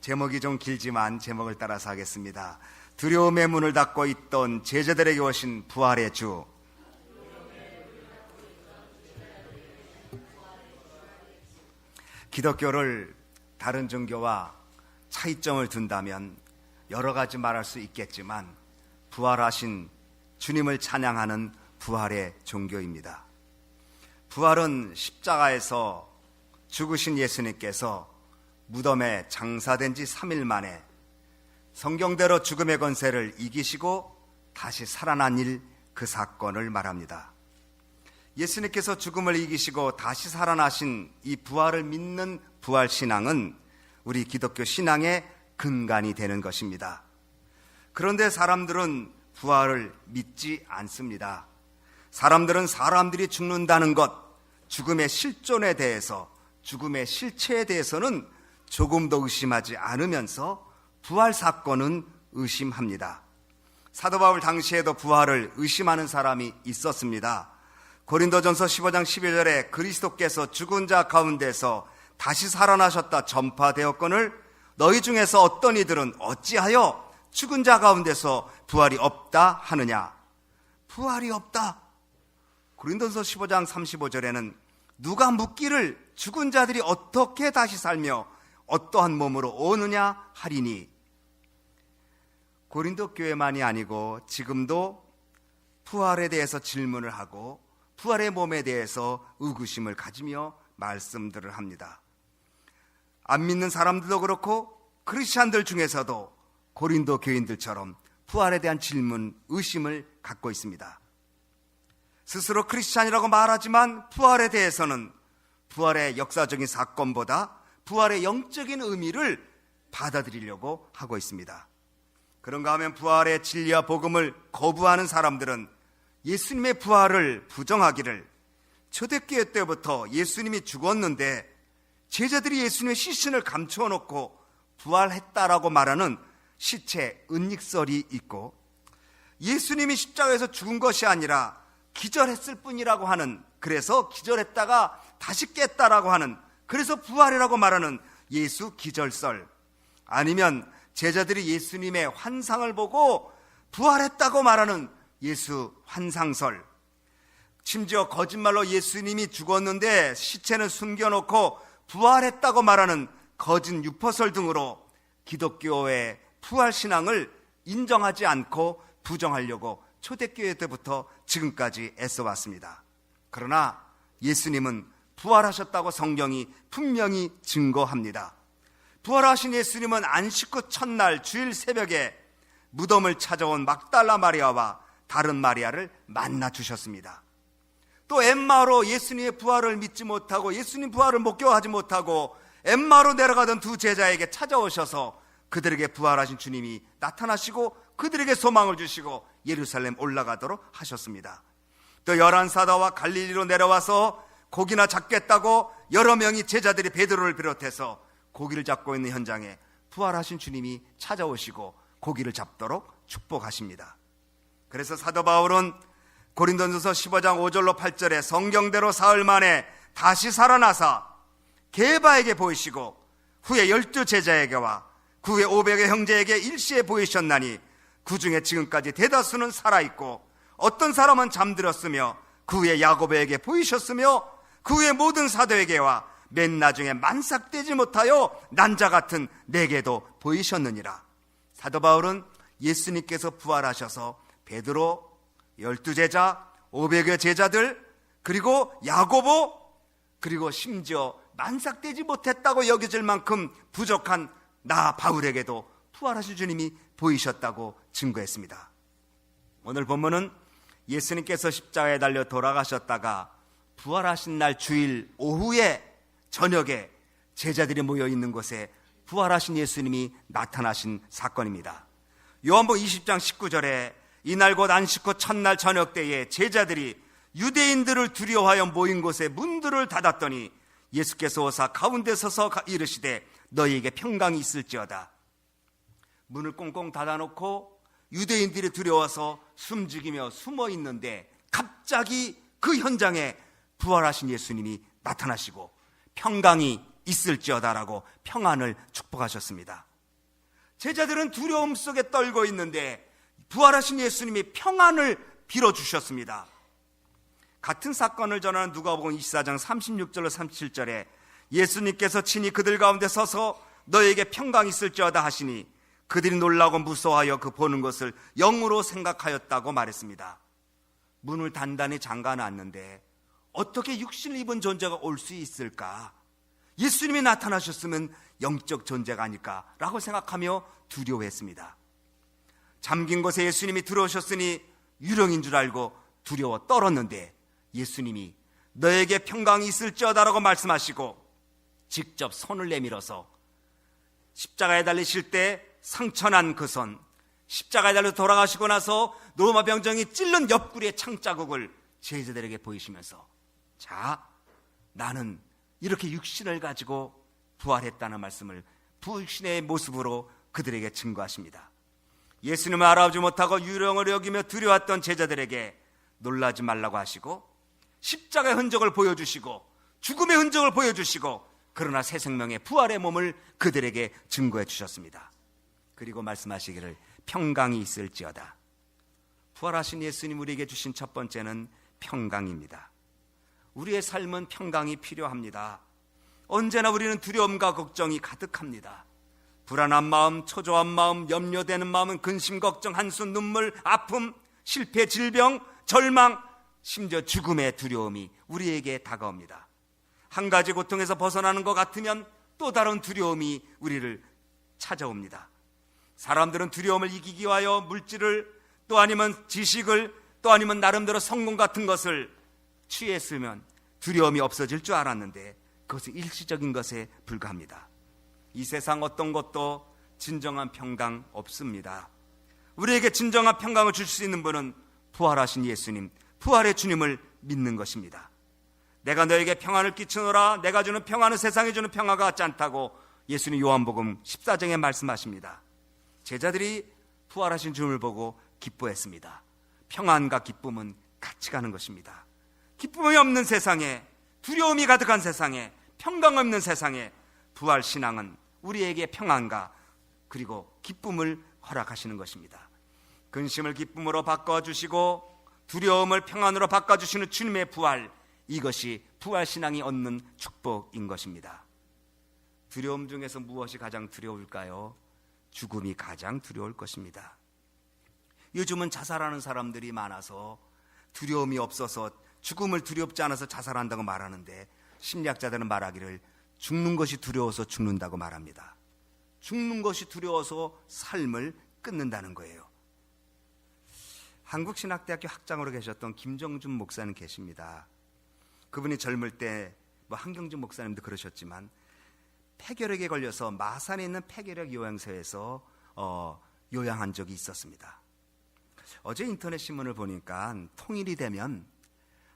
제목이 좀 길지만 제목을 따라서 하겠습니다. 두려움의 문을 닫고 있던 제자들에게 오신 부활의 주. 기독교를 다른 종교와 차이점을 둔다면 여러 가지 말할 수 있겠지만 부활하신 주님을 찬양하는 부활의 종교입니다. 부활은 십자가에서 죽으신 예수님께서 무덤에 장사된 지 3일 만에 성경대로 죽음의 권세를 이기시고 다시 살아난 일 그 사건을 말합니다. 예수님께서 죽음을 이기시고 다시 살아나신 이 부활을 믿는 부활 신앙은 우리 기독교 신앙의 근간이 되는 것입니다. 그런데 사람들은 부활을 믿지 않습니다. 사람들은 사람들이 죽는다는 것, 죽음의 실존에 대해서, 죽음의 실체에 대해서는 조금도 의심하지 않으면서 부활 사건은 의심합니다. 사도 바울 당시에도 부활을 의심하는 사람이 있었습니다. 고린도전서 15장 11절에 그리스도께서 죽은 자 가운데서 다시 살아나셨다 전파되었거늘 너희 중에서 어떤 이들은 어찌하여 죽은 자 가운데서 부활이 없다 하느냐? 부활이 없다. 고린도서 15장 35절에는 누가 묻기를 죽은 자들이 어떻게 다시 살며 어떠한 몸으로 오느냐 하리니 고린도 교회만이 아니고 지금도 부활에 대해서 질문을 하고 부활의 몸에 대해서 의구심을 가지며 말씀들을 합니다. 안 믿는 사람들도 그렇고 크리스찬들 중에서도 고린도 교인들처럼 부활에 대한 질문, 의심을 갖고 있습니다. 스스로 크리스찬이라고 말하지만 부활에 대해서는 부활의 역사적인 사건보다 부활의 영적인 의미를 받아들이려고 하고 있습니다. 그런가 하면 부활의 진리와 복음을 거부하는 사람들은 예수님의 부활을 부정하기를 초대교회 때부터 예수님이 죽었는데 제자들이 예수님의 시신을 감추어 놓고 부활했다라고 말하는 시체 은닉설이 있고 예수님이 십자가에서 죽은 것이 아니라 기절했을 뿐이라고 하는 그래서 기절했다가 다시 깼다라고 하는 그래서 부활이라고 말하는 예수 기절설 아니면 제자들이 예수님의 환상을 보고 부활했다고 말하는 예수 환상설 심지어 거짓말로 예수님이 죽었는데 시체는 숨겨놓고 부활했다고 말하는 거짓 유포설 등으로 기독교의 부활 신앙을 인정하지 않고 부정하려고 초대교회 때부터 지금까지 애써왔습니다. 그러나 예수님은 부활하셨다고 성경이 분명히 증거합니다. 부활하신 예수님은 안식구 첫날 주일 새벽에 무덤을 찾아온 막달라 마리아와 다른 마리아를 만나 주셨습니다. 또 엠마로 예수님의 부활을 믿지 못하고 예수님 부활을 목격하지 못하고 엠마로 내려가던 두 제자에게 찾아오셔서 그들에게 부활하신 주님이 나타나시고 그들에게 소망을 주시고 예루살렘 올라가도록 하셨습니다. 또 열한 사다와 갈릴리로 내려와서 고기나 잡겠다고 여러 명이 제자들이 베드로를 비롯해서 고기를 잡고 있는 현장에 부활하신 주님이 찾아오시고 고기를 잡도록 축복하십니다. 그래서 사도 바울은 고린도전서 15장 5절로 8절에 성경대로 사흘 만에 다시 살아나사 게바에게 보이시고 후에 열두 제자에게와 그 후에 500의 형제에게 일시에 보이셨나니 그 중에 지금까지 대다수는 살아있고 어떤 사람은 잠들었으며 그 후에 야고보에게 보이셨으며 그 후에 모든 사도에게와 맨 나중에 만삭되지 못하여 난자 같은 내게도 보이셨느니라. 사도 바울은 예수님께서 부활하셔서 베드로, 열두 제자, 오백여 제자들, 그리고 야고보, 그리고 심지어 만삭되지 못했다고 여겨질 만큼 부족한 나 바울에게도 부활하신 주님이 보이셨다고 증거했습니다. 오늘 본문은 예수님께서 십자가에 달려 돌아가셨다가 부활하신 날 주일 오후에 저녁에 제자들이 모여 있는 곳에 부활하신 예수님이 나타나신 사건입니다. 요한복 20장 19절에 이날 곧 안식 후 첫날 저녁 때에 제자들이 유대인들을 두려워하여 모인 곳에 문들을 닫았더니 예수께서 오사 가운데 서서 이르시되 너희에게 평강이 있을지어다. 문을 꽁꽁 닫아놓고 유대인들이 두려워서 숨죽이며 숨어 있는데 갑자기 그 현장에 부활하신 예수님이 나타나시고 평강이 있을지어다라고 평안을 축복하셨습니다. 제자들은 두려움 속에 떨고 있는데 부활하신 예수님이 평안을 빌어주셨습니다. 같은 사건을 전하는 누가복음 24장 36절로 37절에 예수님께서 친히 그들 가운데 서서 너에게 평강이 있을지어다 하시니 그들이 놀라고 무서워하여 그 보는 것을 영으로 생각하였다고 말했습니다. 문을 단단히 잠가 놨는데 어떻게 육신을 입은 존재가 올 수 있을까? 예수님이 나타나셨으면 영적 존재가 아닐까라고 생각하며 두려워했습니다. 잠긴 곳에 예수님이 들어오셨으니 유령인 줄 알고 두려워 떨었는데 예수님이 너에게 평강이 있을지어다라고 말씀하시고 직접 손을 내밀어서 십자가에 달리실 때 상처난 그 손, 십자가에 달려 돌아가시고 나서 로마 병정이 찔른 옆구리의 창자국을 제자들에게 보이시면서 자, 나는 이렇게 육신을 가지고 부활했다는 말씀을 부신의 모습으로 그들에게 증거하십니다. 예수님을 알아보지 못하고 유령을 여기며 두려웠던 제자들에게 놀라지 말라고 하시고 십자가의 흔적을 보여주시고 죽음의 흔적을 보여주시고 그러나 새 생명의 부활의 몸을 그들에게 증거해 주셨습니다. 그리고 말씀하시기를 평강이 있을지어다. 부활하신 예수님 우리에게 주신 첫 번째는 평강입니다. 우리의 삶은 평강이 필요합니다. 언제나 우리는 두려움과 걱정이 가득합니다. 불안한 마음, 초조한 마음, 염려되는 마음은 근심, 걱정, 한숨, 눈물, 아픔, 실패, 질병, 절망, 심지어 죽음의 두려움이 우리에게 다가옵니다. 한 가지 고통에서 벗어나는 것 같으면 또 다른 두려움이 우리를 찾아옵니다. 사람들은 두려움을 이기기 위하여 물질을 또 아니면 지식을 또 아니면 나름대로 성공 같은 것을 취했으면 두려움이 없어질 줄 알았는데 그것은 일시적인 것에 불과합니다. 이 세상 어떤 것도 진정한 평강 없습니다. 우리에게 진정한 평강을 줄 수 있는 분은 부활하신 예수님, 부활의 주님을 믿는 것입니다. 내가 너에게 평안을 끼치노라 내가 주는 평안은 세상에 주는 평화가 같지 않다고 예수님 요한복음 14장에 말씀하십니다. 제자들이 부활하신 주님을 보고 기뻐했습니다. 평안과 기쁨은 같이 가는 것입니다. 기쁨이 없는 세상에 두려움이 가득한 세상에 평강 없는 세상에 부활 신앙은 우리에게 평안과 그리고 기쁨을 허락하시는 것입니다. 근심을 기쁨으로 바꿔 주시고 두려움을 평안으로 바꿔 주시는 주님의 부활 이것이 부활 신앙이 얻는 축복인 것입니다. 두려움 중에서 무엇이 가장 두려울까요? 죽음이 가장 두려울 것입니다. 요즘은 자살하는 사람들이 많아서 두려움이 없어서 죽음을 두렵지 않아서 자살한다고 말하는데 심리학자들은 말하기를 죽는 것이 두려워서 죽는다고 말합니다. 죽는 것이 두려워서 삶을 끊는다는 거예요. 한국신학대학교 학장으로 계셨던 김정준 목사님 계십니다. 그분이 젊을 때 뭐 한경준 목사님도 그러셨지만 폐결핵에 걸려서 마산에 있는 폐결핵 요양소에서 어, 요양한 적이 있었습니다. 어제 인터넷 신문을 보니까 통일이 되면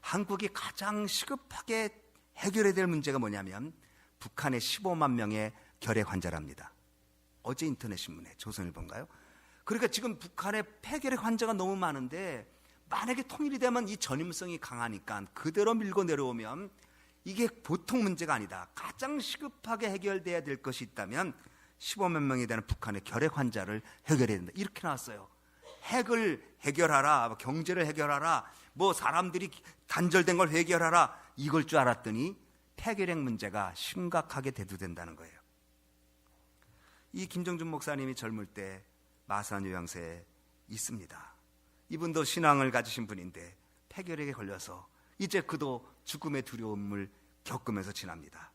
한국이 가장 시급하게 해결해야 될 문제가 뭐냐면 북한의 15만 명의 결핵 환자랍니다. 어제 인터넷 신문에 조선일보인가요? 그러니까 지금 북한의 폐결핵 환자가 너무 많은데 만약에 통일이 되면 이 전임성이 강하니까 그대로 밀고 내려오면 이게 보통 문제가 아니다. 가장 시급하게 해결돼야 될 것이 있다면 15만 명이 되는 북한의 결핵 환자를 해결해야 된다. 이렇게 나왔어요. 핵을 해결하라, 뭐 경제를 해결하라, 뭐 사람들이 단절된 걸 해결하라 이걸 줄 알았더니 폐결핵 문제가 심각하게 대두된다는 거예요. 이 김정준 목사님이 젊을 때 마산 요양소에 있습니다. 이분도 신앙을 가지신 분인데 폐결핵에 걸려서 이제 그도 죽음의 두려움을 겪으면서 지납니다.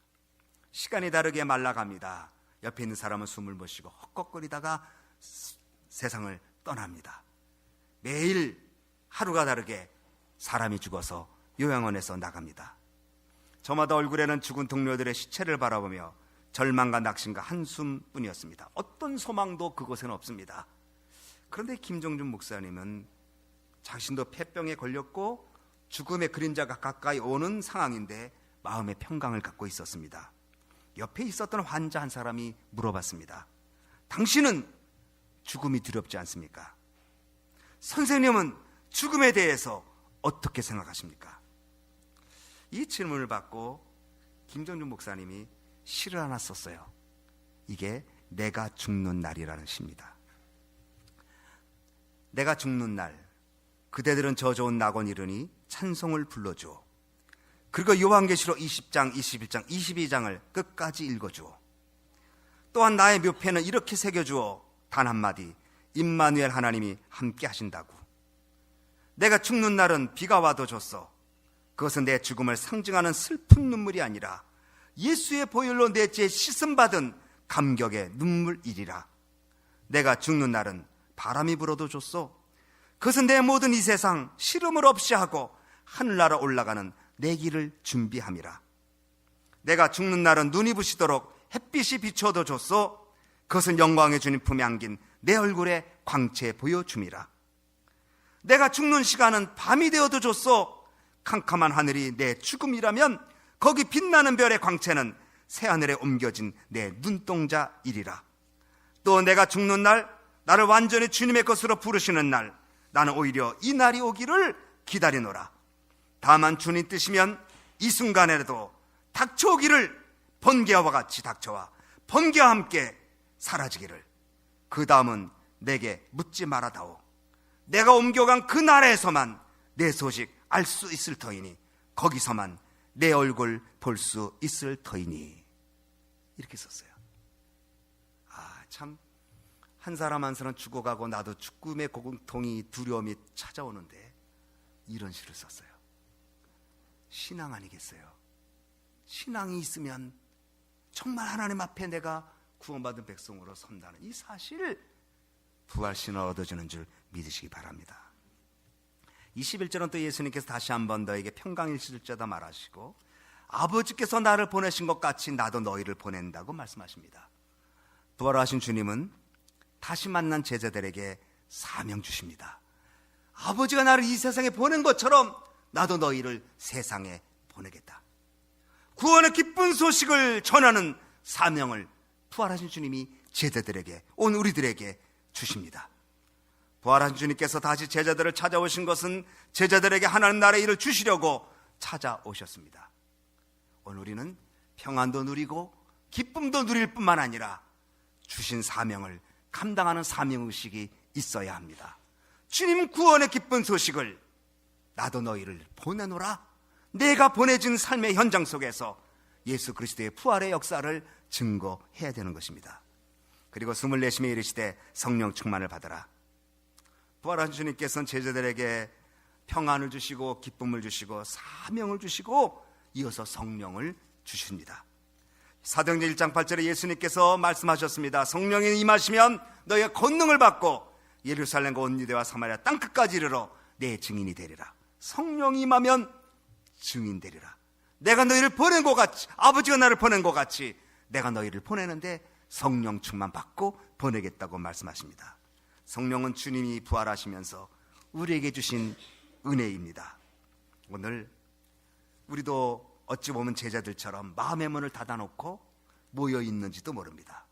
시간이 다르게 말라갑니다. 옆에 있는 사람은 숨을 못 쉬고 헛걱거리다가 세상을 떠납니다. 매일 하루가 다르게 사람이 죽어서 요양원에서 나갑니다. 저마다 얼굴에는 죽은 동료들의 시체를 바라보며 절망과 낙심과 한숨뿐이었습니다. 어떤 소망도 그곳에는 없습니다. 그런데 김정준 목사님은 자신도 폐병에 걸렸고 죽음의 그림자가 가까이 오는 상황인데 마음의 평강을 갖고 있었습니다. 옆에 있었던 환자 한 사람이 물어봤습니다. 당신은 죽음이 두렵지 않습니까? 선생님은 죽음에 대해서 어떻게 생각하십니까? 이 질문을 받고 김정준 목사님이 시를 하나 썼어요. 이게 내가 죽는 날이라는 시입니다. 내가 죽는 날 그대들은 저 좋은 낙원 이르니 찬송을 불러주오. 그리고 요한계시록 20장, 21장, 22장을 끝까지 읽어주오. 또한 나의 묘패는 이렇게 새겨주어 단 한마디 임마누엘 하나님이 함께 하신다고. 내가 죽는 날은 비가 와도 줬어. 그것은 내 죽음을 상징하는 슬픈 눈물이 아니라 예수의 보혈로 내 죄 씻음받은 감격의 눈물이리라. 내가 죽는 날은 바람이 불어도 줬어. 그것은 내 모든 이 세상 시름을 없이 하고 하늘나라 올라가는 내 길을 준비함이라. 내가 죽는 날은 눈이 부시도록 햇빛이 비춰도 줬어. 그것은 영광의 주님 품에 안긴 내 얼굴에 광채 보여줌이라. 내가 죽는 시간은 밤이 되어도 줬어. 캄캄한 하늘이 내 죽음이라면 거기 빛나는 별의 광채는 새하늘에 옮겨진 내 눈동자이리라. 또 내가 죽는 날, 나를 완전히 주님의 것으로 부르시는 날, 나는 오히려 이 날이 오기를 기다리노라. 다만 주님 뜻이면 이 순간에라도 닥쳐오기를 번개와 같이 닥쳐와 번개와 함께 사라지기를. 그 다음은 내게 묻지 말아다오. 내가 옮겨간 그 나라에서만 내 소식 알 수 있을 터이니 거기서만 내 얼굴 볼 수 있을 터이니 이렇게 썼어요. 아 참 한 사람 한 사람 죽어가고 나도 죽음의 고통이 두려움이 찾아오는데 이런 시를 썼어요. 신앙 아니겠어요? 신앙이 있으면 정말 하나님 앞에 내가 구원받은 백성으로 선다는 이 사실 부활신을 얻어주는 줄 믿으시기 바랍니다. 21절은 또 예수님께서 다시 한 번 너에게 평강일실자다 말하시고 아버지께서 나를 보내신 것 같이 나도 너희를 보낸다고 말씀하십니다. 부활하신 주님은 다시 만난 제자들에게 사명 주십니다. 아버지가 나를 이 세상에 보낸 것처럼 나도 너희를 세상에 보내겠다. 구원의 기쁜 소식을 전하는 사명을 부활하신 주님이 제자들에게 온 우리들에게 주십니다. 부활한 주님께서 다시 제자들을 찾아오신 것은 제자들에게 하나님 나라의 일을 주시려고 찾아오셨습니다. 오늘 우리는 평안도 누리고 기쁨도 누릴 뿐만 아니라 주신 사명을 감당하는 사명의식이 있어야 합니다. 주님 구원의 기쁜 소식을 나도 너희를 보내노라. 내가 보내진 삶의 현장 속에서 예수 그리스도의 부활의 역사를 증거해야 되는 것입니다. 그리고 스물 네 심에 이르시되 성령 충만을 받아라. 부활한 주님께서는 제자들에게 평안을 주시고 기쁨을 주시고 사명을 주시고 이어서 성령을 주십니다. 사도행전 1장 8절에 예수님께서 말씀하셨습니다. 성령이 임하시면 너희가 권능을 받고 예루살렘과 온 유대와 사마리아 땅 끝까지 이르러 내 증인이 되리라. 성령이 임하면 증인 되리라. 내가 너희를 보낸 것 같이 아버지가 나를 보낸 것 같이 내가 너희를 보내는데 성령 충만 받고 보내겠다고 말씀하십니다. 성령은 주님이 부활하시면서 우리에게 주신 은혜입니다. 오늘 우리도 어찌 보면 제자들처럼 마음의 문을 닫아놓고 모여 있는지도 모릅니다.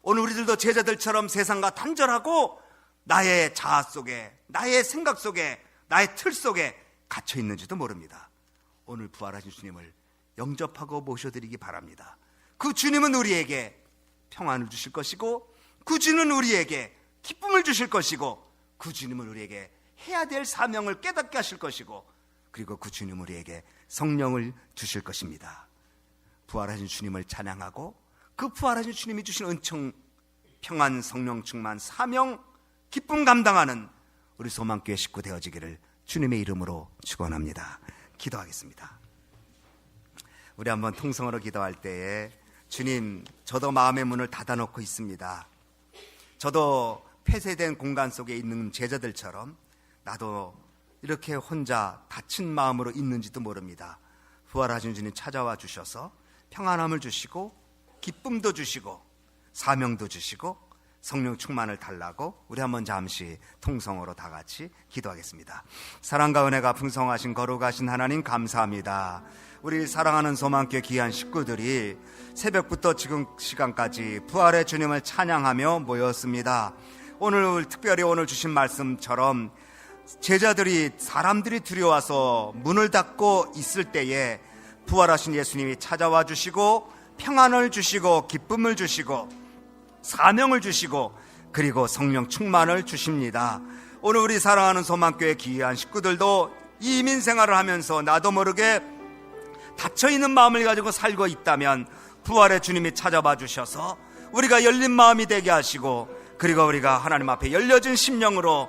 오늘 우리들도 제자들처럼 세상과 단절하고 나의 자아 속에, 나의 생각 속에, 나의 틀 속에 갇혀 있는지도 모릅니다. 오늘 부활하신 주님을 영접하고 모셔드리기 바랍니다. 그 주님은 우리에게 평안을 주실 것이고, 그 주님은 우리에게 기쁨을 주실 것이고, 그 주님은 우리에게 해야 될 사명을 깨닫게 하실 것이고, 그리고 그 주님 우리에게 성령을 주실 것입니다. 부활하신 주님을 찬양하고 그 부활하신 주님이 주신 은총, 평안, 성령 충만, 사명, 기쁨 감당하는 우리 소망교회 식구 되어지기를 주님의 이름으로 축원합니다. 기도하겠습니다. 우리 한번 통성으로 기도할 때에 주님, 저도 마음의 문을 닫아놓고 있습니다. 저도 폐쇄된 공간 속에 있는 제자들처럼 나도 이렇게 혼자 다친 마음으로 있는지도 모릅니다. 부활하신 주님 찾아와 주셔서 평안함을 주시고 기쁨도 주시고 사명도 주시고 성령 충만을 달라고 우리 한번 잠시 통성으로 다 같이 기도하겠습니다. 사랑과 은혜가 풍성하신 거룩하신 하나님 감사합니다. 우리 사랑하는 소망교 귀한 식구들이 새벽부터 지금 시간까지 부활의 주님을 찬양하며 모였습니다. 오늘 특별히 오늘 주신 말씀처럼 제자들이 사람들이 두려워서 문을 닫고 있을 때에 부활하신 예수님이 찾아와 주시고 평안을 주시고 기쁨을 주시고 사명을 주시고 그리고 성령 충만을 주십니다. 오늘 우리 사랑하는 소망교회 귀한 식구들도 이민 생활을 하면서 나도 모르게 닫혀 있는 마음을 가지고 살고 있다면 부활의 주님이 찾아봐 주셔서 우리가 열린 마음이 되게 하시고 그리고 우리가 하나님 앞에 열려진 심령으로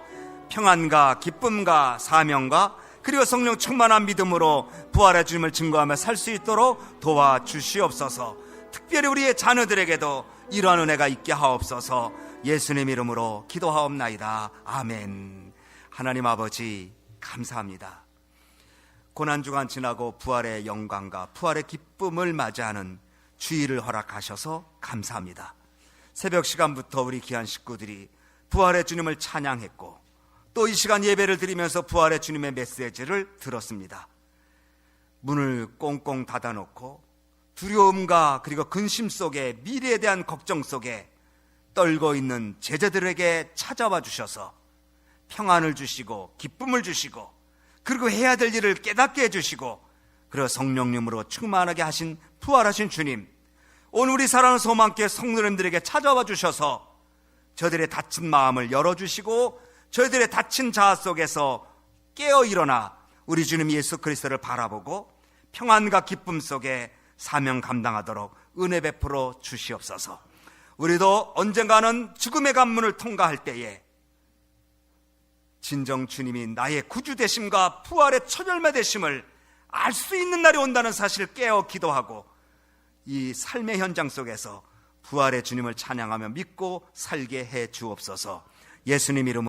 평안과 기쁨과 사명과 그리고 성령 충만한 믿음으로 부활의 주님을 증거하며 살 수 있도록 도와 주시옵소서. 특별히 우리의 자녀들에게도 이러한 은혜가 있게 하옵소서. 예수님 이름으로 기도하옵나이다. 아멘. 하나님 아버지 감사합니다. 고난 주간 지나고 부활의 영광과 부활의 기쁨을 맞이하는 주의를 허락하셔서 감사합니다. 새벽 시간부터 우리 귀한 식구들이 부활의 주님을 찬양했고 또 이 시간 예배를 드리면서 부활의 주님의 메시지를 들었습니다. 문을 꽁꽁 닫아놓고 두려움과 그리고 근심 속에 미래에 대한 걱정 속에 떨고 있는 제자들에게 찾아와 주셔서 평안을 주시고 기쁨을 주시고 그리고 해야 될 일을 깨닫게 해주시고 그리고 성령님으로 충만하게 하신 부활하신 주님 오늘 우리 사랑하는 소망교회 성도님들에게 찾아와 주셔서 저들의 다친 마음을 열어주시고 저희들의 다친 자아 속에서 깨어 일어나 우리 주님 예수 그리스도를 바라보고 평안과 기쁨 속에 사명 감당하도록 은혜 베풀어 주시옵소서. 우리도 언젠가는 죽음의 관문을 통과할 때에 진정 주님이 나의 구주 되심과 부활의 첫열매 되심을 알 수 있는 날이 온다는 사실을 깨어 기도하고 이 삶의 현장 속에서 부활의 주님을 찬양하며 믿고 살게 해 주옵소서. 예수님 이름으로